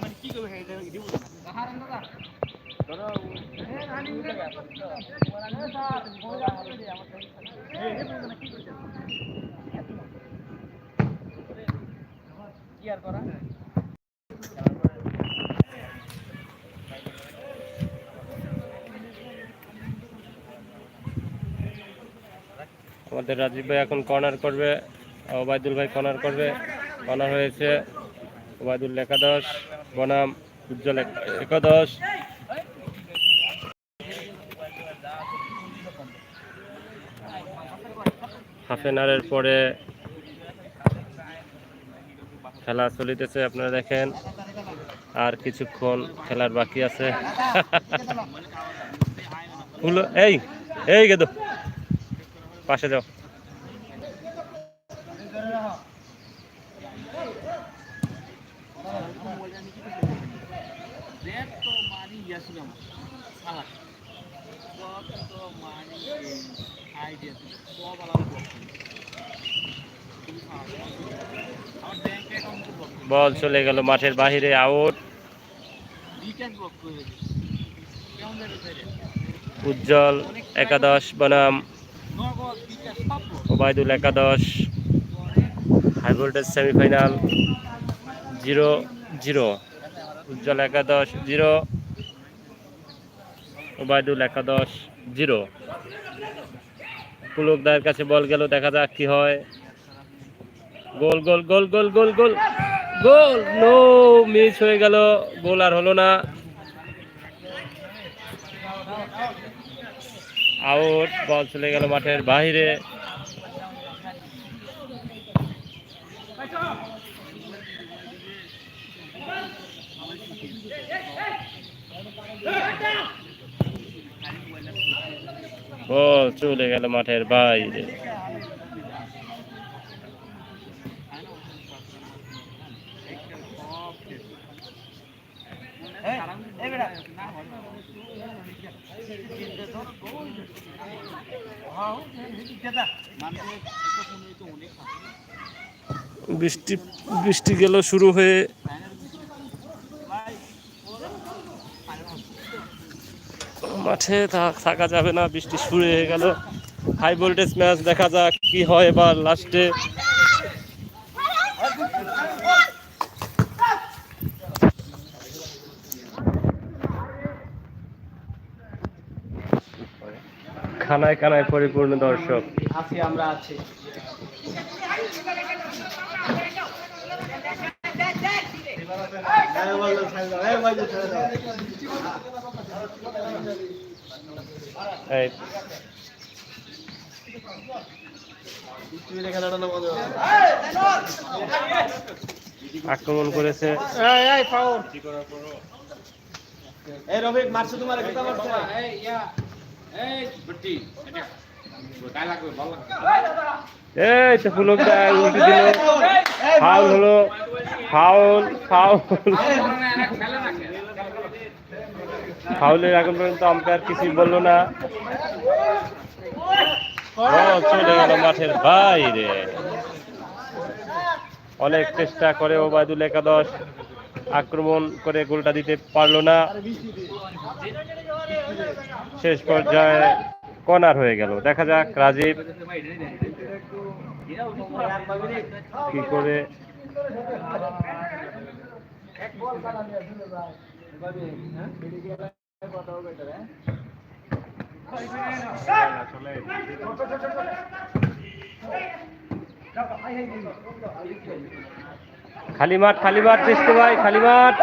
মানে করবে? করা? আমাদের রাজীব ভাই এখন কর্নার করবে ওবায়দুল ভাই কর্নার করবে। কর্নার হয়েছে, ওবায়দুল একাদশ, বনাম উজ্জ্বল একাদশ। হাফ এন আওয়ারের পরে খেলা চলিতেছে, আপনারা দেখেন। আর কিছুক্ষণ খেলার বাকি আছে। এই এই গেদো। পাশে যাও রেড তো ইয়াছিল আমার। সালা সব তো মারি আইডিয়া সব আলাদা ব্লক আমার ব্যাংক অ্যাকাউন্ট ব্লক বল চলে গেল মাঠের বাহিরে আউট উজ্জ্বল একাদশ বনাম। ওবায়দুল একাদশ। High voltage semifinal zero zero Ujjal একাদশ জিরো ওবায়দুল একাদশ, জিরো। পুলকদার কাছে বল গেল, দেখা যাক কি হয়। গোল গোল গোল গোল গোল গোল গোল, নো মিস হয়ে গেল, গোল আর হলো না। আউট, বল চলে গেল মাঠের বাইরে। চলে গেল মাঠের বাইরে। বৃষ্টি বৃষ্টি গেল শুরু হয়ে মাঠে থাকা যাবে না, বৃষ্টি শুরু হয়ে গেল। হাই ভোল্টেজ ম্যাচ দেখা যাক কি হয় এবার লাস্টে খানায় খানায় পরিপূর্ণ দর্শক। আছি, আমরা আছি। আক্রমণ করেছে। এই রবিক মারছে তোমার কথা মারছে এই ইয়া এই বটি এটা এই তো পুলক দা উল্টে দিল। ফাউল হলো। Foul foul. ফাউলের এখন পর্যন্ত আম্পায়ার কিছুই বলল না। চলে গেল মাঠের বাইরে। অনেক চেষ্টা করে ওবায়দুল একাদশ। আক্রমণ করে গোলটা দিতে পারল না। শেষ পর্যায়ে কর্নার হয়ে গেল। দেখা যাক রাজীব কি করে খালি মাঠ খালি মাঠ চেষ্টা ভাই খালি মাঠ।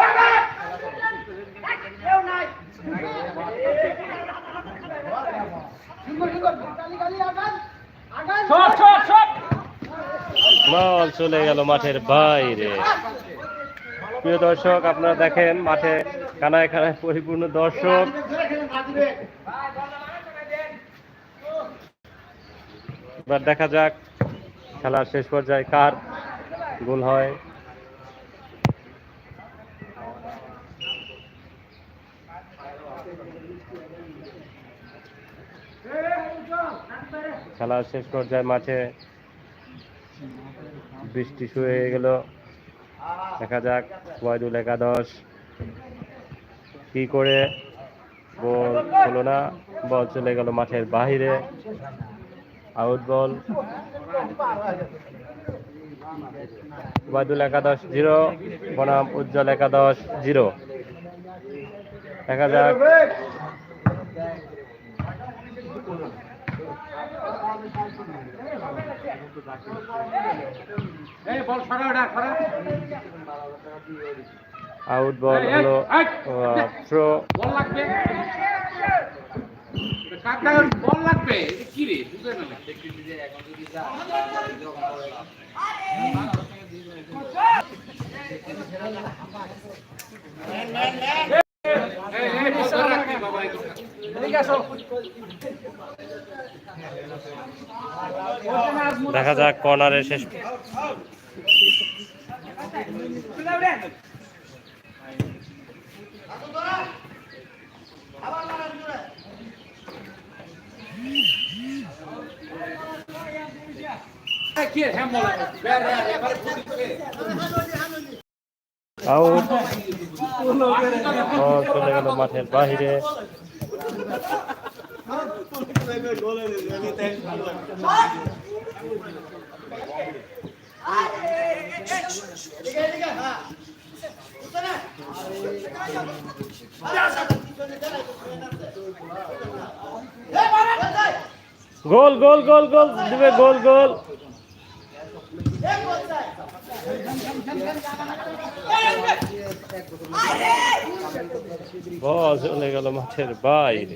বল চলে গেল মাঠের বাইরে। প্রিয় দর্শক, আপনারা দেখেন মাঠে কানায় কানায় পরিপূর্ণ দর্শক। এবার দেখা যাক খেলার শেষ পর্যায়ে কার গোল হয়। খেলার শেষ পর্যায়ে মাঠে বৃষ্টি শুরু হয়ে গেল। দেখা যাক ওয়াইদুল একাদশ। কি করে? বল হলো না। বল চলে গেল মাঠের বাহিরে। আউট বল। ওয়াইদুল একাদশ জিরো, বনাম উজ্জ্বল একাদশ জিরো। দেখা যাক এই বল সরা ওটা সরা আউট বল হলো থ্রো বল লাগবে? কাকা বল লাগবে? কি রে? বুঝে না। দেখা যাক কর্নারের শেষ হ্যাঁ বল বের বের এবারে ফুটিছে আউট বল চলে গেল মাঠের বাহিরে গোল গোল গোল গোল দিবে গোল গোল বল চলে গেল মাঠের বাইরে।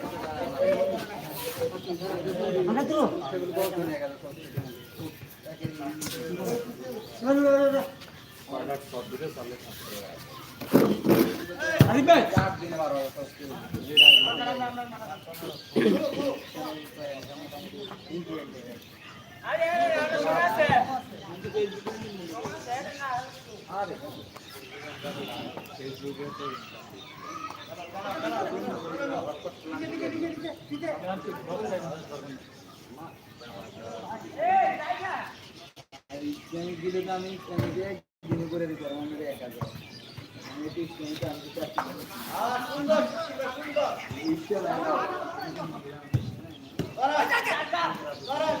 ছয় জনের মাল এদিকে আয়। খান লিখে আছে সাথে সাথে খান তো মাছ ছিল হ্যাঁ মাছ ছিল বল চলে গেল মাঠের বাইরে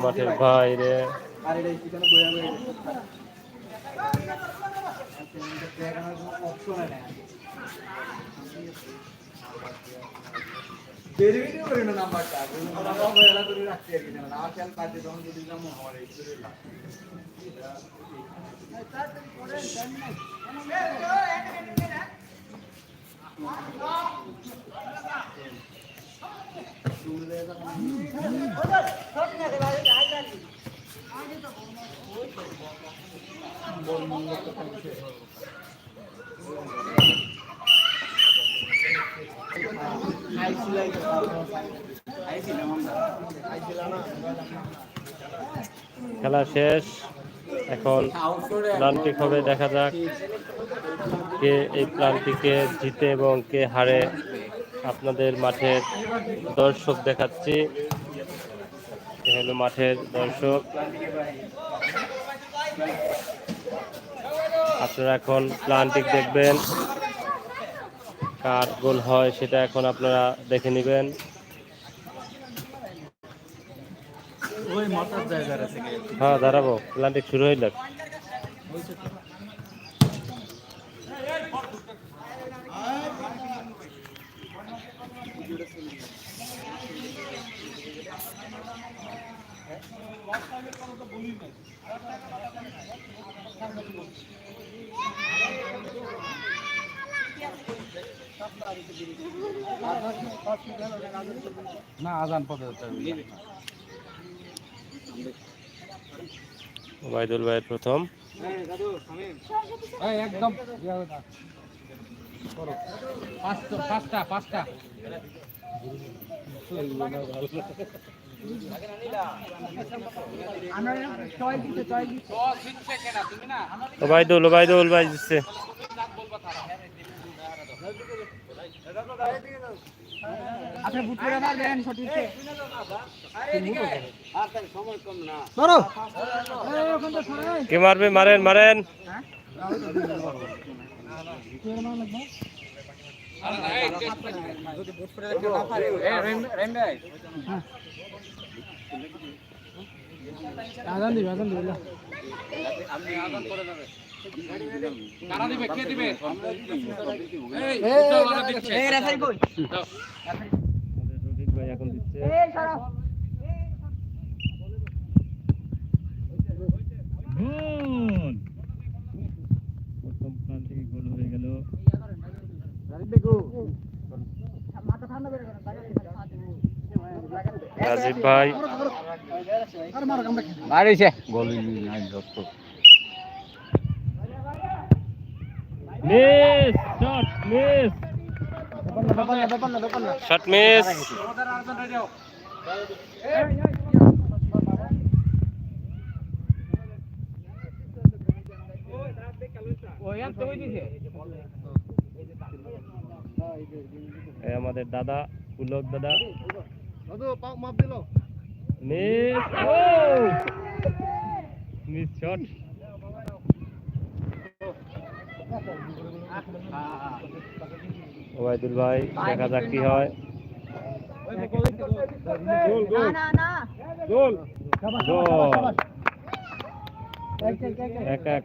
মাঠের করি না নাম্বারটা খেলা শেষ। এখন প্লান্টিক হবে দেখা যাক কে এই প্লান্টিকে জিতে এবং কে হারে। আপনাদের মাঠের দর্শক দেখাচ্ছি। হলো মাঠের দর্শক। আপনারা এখন প্লান্টিক দেখবেন। কার গোল হয় সেটা এখন আপনারা দেখে নেবেন। হ্যাঁ দাঁড়াবো। প্লান্টিক শুরু হইল। না আজান পদে ওবায়দুল ভাইয়ের প্রথম। একদম। পাঁচটা পাঁচটা পাঁচটা। ওবায়দুল ওবায়দুল ভাই দিচ্ছে। আপনি বুট করে কে মারবে? মারেন মারেন। আজান দিবে আজান দিবে গোল হয়ে গেল? রাজীব ভাই। মারিছে miss shot miss. Shot miss. এই আমাদের দাদা পুলক দাদা। মিস ও! Miss shot. ওবায়দুল ভাই দেখা যাক কি হয়। গোল এক এক।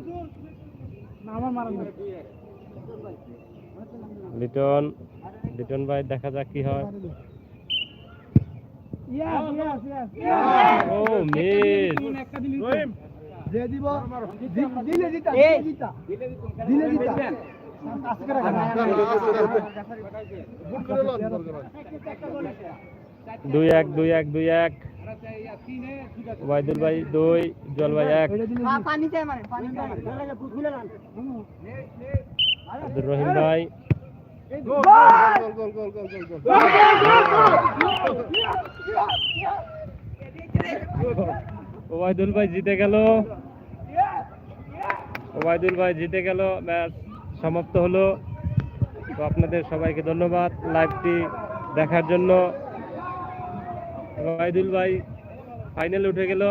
লিটন লিটন ভাই, দেখা যাক কি হয়। ও, মিস। দুই এক দুই এক দুই এক। ওবায়দুল ভাই দুই উজ্জ্বল ভাই এক। আব্দুর রহিম ভাই। ওবায়দুল ভাই জিতে গেল। ওবায়দুল ভাই জিতে গেল ম্যাচ সমাপ্ত হলো। তো আপনাদের সবাইকে ধন্যবাদ লাইভটি দেখার জন্য। ওবায়দুল ভাই ফাইনালে উঠে গেল।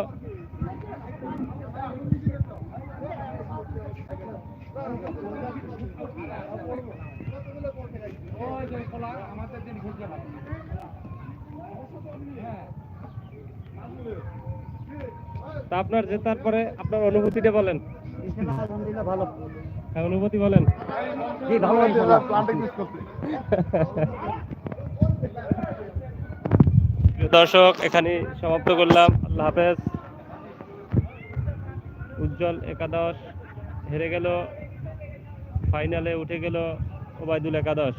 তা আপনার জেতার পরে আপনার অনুভূতিটা বলেন। ভালো হ্যাঁ, অনুভূতি বলেন। জি ভালো প্রিয় দর্শক এখানে সমাপ্ত করলাম। আল্লাহ হাফেজ। উজ্জ্বল একাদশ হেরে গেল। ফাইনালে উঠে গেল ওবায়দুল একাদশ।